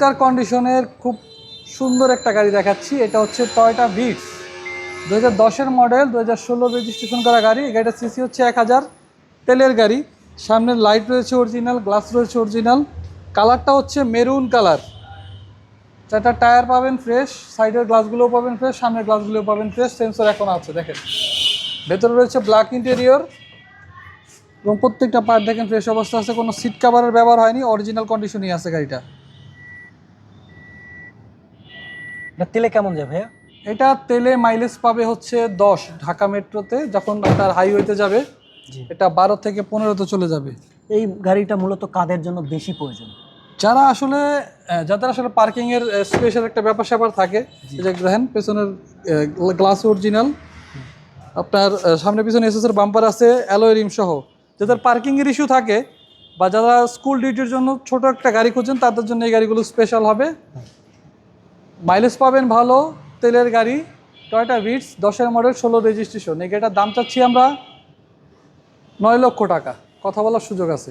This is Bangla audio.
চমৎকার কন্ডিশনের খুব সুন্দর একটা গাড়ি দেখাচ্ছি। এটা হচ্ছে টয়টা ভিটস দু হাজার মডেল দু হাজার ষোলো রেজিস্ট্রেশন করা গাড়ি। এই গাড়িটার সিসি হচ্ছে এক হাজার। তেলের গাড়ি। সামনের লাইট রয়েছে অরিজিনাল গ্লাস রয়েছে অরিজিনাল কালারটা হচ্ছে মেরুন কালার চারটা টায়ার পাবেন ফ্রেশ সাইডের গ্লাসগুলোও পাবেন ফ্রেশ সামনের গ্লাসগুলোও পাবেন ফ্রেশ সেন্সর এখন আছে, দেখেন। ভেতরে রয়েছে ব্ল্যাক ইন্টেরিয়র এবং প্রত্যেকটা পার্ট দেখেন ফ্রেশ অবস্থা আছে। কোনো সিট কাভারের ব্যবহার হয়নি অরিজিনাল কন্ডিশনই আছে গাড়িটা। তেলে কেমন যায় ভাইয়া? এটা তেলে মাইলেজ পাবে হচ্ছে দশ ঢাকা মেট্রোতে যখন আপনার হাইওয়েতে যাবে এটা বারো থেকে পনেরোতে চলে যাবে। এই গাড়িটা মূলত কাদের জন্য বেশি প্রয়োজন? যারা আসলে যাদের আসলে পার্কিং এর স্পেশাল একটা ব্যাপার স্যাপার থাকে যে দেখেন পেছনের গ্লাস অরিজিনাল আপনার সামনে পিছনে এসএস এর বাম্পার আছে অ্যালোয় রিম সহ। যাদের পার্কিং এর ইস্যু থাকে বা যারা স্কুল ডিউটির জন্য ছোট একটা গাড়ি খুঁজছেন তাদের জন্য এই গাড়িগুলো স্পেশাল হবে। মাইলেজ পাবেন ভালো তেলের গাড়ি টয়টা ভিটস দশের মডেল ষোলো রেজিস্ট্রেশন এই গাড়িটার দাম চাচ্ছি আমরা নয় লক্ষ টাকা। কথা বলার সুযোগ আছে।